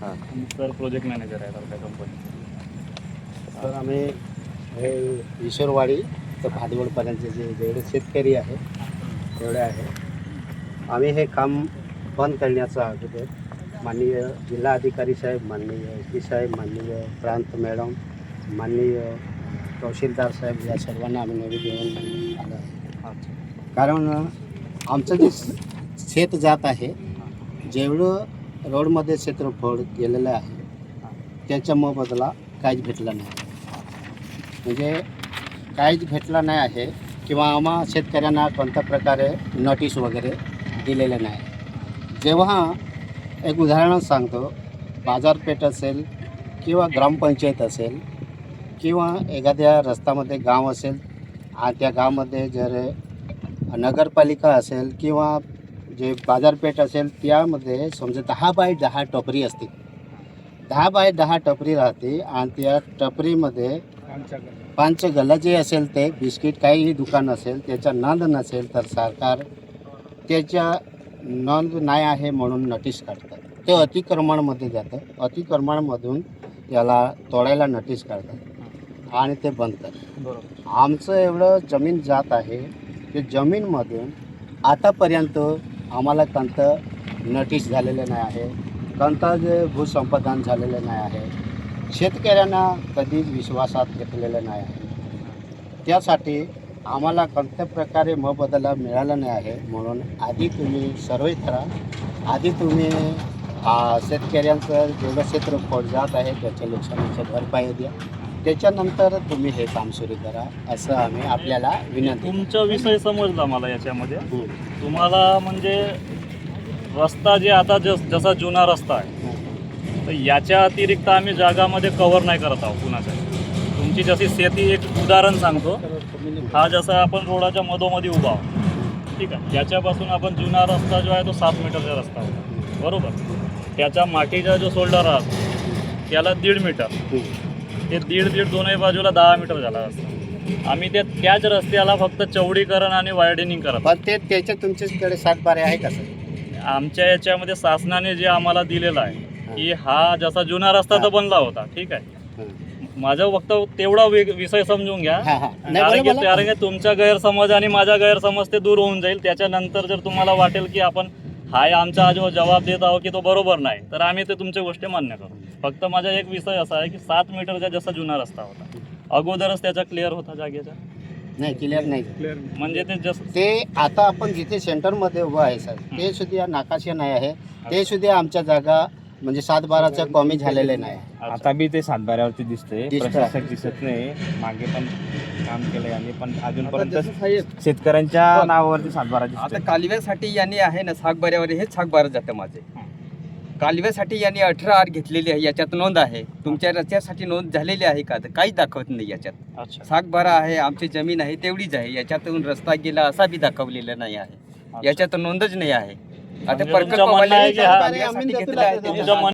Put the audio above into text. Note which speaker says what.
Speaker 1: हां.
Speaker 2: Sir project manager आहेत आपल्या कंपनी
Speaker 3: तर आम्ही हे ईश्वरवाडी तर भादवडपर्यंतचे जे जेवढे शेतकरी आहे तेवढे आहे. आम्ही हे काम बंद करण्याचं अगोदर माननीय जिल्हाधिकारी साहेब माननीय एस पी साहेब माननीय प्रांत मॅडम माननीय तहसीलदार साहेब या सर्वांना आम्ही निवेदन देऊन आलो आहे. कारण आमचं जे शेत जात आहे जेवढं रोडमध्ये क्षेत्रफळ गेलेलं आहे. त्याच्या मोबदला काहीच भेटला नाही. म्हणजे काहीच भेटला नाही आहे किंवा आम्हा शेतकऱ्यांना कोणत्या प्रकारे नोटीस वगैरे दिलेले नाही. जेव्हा एक उदाहरण सांगतो बाजारपेठ असेल किंवा ग्रामपंचायत असेल किंवा एखाद्या रस्त्यामध्ये गाव असेल त्या गावामध्ये जर नगरपालिका असेल किंवा जे बाजारपेठ असेल त्यामध्ये समजा दहा बाय दहा टपरी असतील. दहा बाय दहा टपरी राहते आणि त्या टपरीमध्ये पाच गल्ला जे असेल ते बिस्किट काहीही दुकान असेल त्याचा नोंद नसेल तर सरकार त्याच्या नोंद नाही आहे म्हणून नोटीस काढतात. ते अतिक्रमणमध्ये जातं अतिक्रमणमधून त्याला तोडायला नोटीस काढतात आणि ते बंद करतात. आमचं एवढं जमीन जात आहे की जमीनमधून आतापर्यंत आम्हाला कोणतं नोटीस झालेलं नाही आहे. कोणतं जे भूसंपादन झालेलं नाही आहे. शेतकऱ्यांना कधीच विश्वासात घेतलेलं नाही आहे. त्यासाठी आम्हाला कोणत्या प्रकारे मोबदला मिळाला नाही आहे म्हणून आधी तुम्ही सर्वे करा. आधी तुम्ही शेतकऱ्यांचं जेवढं क्षेत्रफळ जात आहे त्याच्या नुकसानीची भरपाई द्या. त्याच्यानंतर तुम्ही हे काम सुरू करा असं आम्ही आपल्याला विनंती
Speaker 2: तुमचा विषय समजला मला याच्यामध्ये.
Speaker 3: हं.
Speaker 2: तुम्हाला म्हणजे रस्ता जे आता जस जसा जुना रस्ता आहे तर याच्या अतिरिक्त आम्ही जागामध्ये कव्हर नाही करत आहोत कुणाच्या. तुमची जशी शेती एक उदाहरण सांगतो. हा जसा आपण रोडाच्या मधोमधी उभा आहोत. ठीक आहे. याच्यापासून आपण जुना रस्ता जो आहे तो सात मीटरचा रस्ता होता. बरोबर? त्याच्या मातीचा जो शोल्डर आहे त्याला दीड मीटर. ते दीड दीड दोनही बाजूला दहा मीटर झाला रस्ता आम्ही ते त्याच रस्त्याला फक्त चौडीकरण आणि वायडनिंग करत
Speaker 3: पण ते त्याच्या तुमच्याकडे सातबारे आहे का सर?
Speaker 2: आमच्या याच्यामध्ये शासनाने जे आम्हाला दिलेलं आहे की हा जसा जुना रस्ता तर बनला होता ठीक आहे. माझं वक्तव्य तेवढा विषय समजून घ्या.
Speaker 3: हा हा. नाही
Speaker 2: कारण
Speaker 3: बोला,
Speaker 2: की
Speaker 3: बोला.
Speaker 2: कारण की तुमचा गैरसमज आणि माझा गैरसमज ते दूर होऊन जाईल. त्याच्यानंतर जर तुम्हाला वाटेल की आपण हाय आमचा जो जबाब देत आहोत की तो बरोबर नाही. तर आम्ही ते तुमच्या गोष्टी मान्य करू. फक्त माझा एक विषय असा आहे की सात मीटरचा जसा जुना रस्ता होता अगोदरच त्याचा क्लिअर होता जागेचा?
Speaker 3: नाही क्लिअर नाही.
Speaker 2: म्हणजे ते जसं
Speaker 3: ते आता आपण जिथे सेंटरमध्ये उभं आहे सर ते सुद्धा नाकाशे नाही आहे. ते सुद्धा आमच्या जागा म्हणजे सात बाराच्या कमी झालेले नाही.
Speaker 1: आता बी ते सातबाऱ्यावरती दिसतंय.
Speaker 3: दिसतंय.
Speaker 1: प्रशासक दिसत नाही. मागे पण काम केलंय आम्ही पण अजूनपर्यंत शेतकऱ्यांच्या नावावरती सातबारा
Speaker 4: आता
Speaker 1: दिसतोय.
Speaker 4: कालव्यासाठी यांनी आहे ना सागबाऱ्यावर हेच सागबारा जातं माझे. कालव्यासाठी यांनी अठरा आर घेतलेली आहे याच्यात नोंद आहे. तुमच्या रस्त्यासाठी नोंद झालेली आहे का? तर काहीच दाखवत नाही याच्यात.
Speaker 2: अच्छा.
Speaker 4: सागबारा आहे आमची जमीन आहे तेवढीच आहे. याच्यातून रस्ता गेला असा बी दाखवलेला नाही आहे. याच्यात नोंदच नाही आहे. आता
Speaker 2: की हा-
Speaker 4: कालव्यासाठी घेतलं आहे
Speaker 3: तुमचं
Speaker 2: तुमचं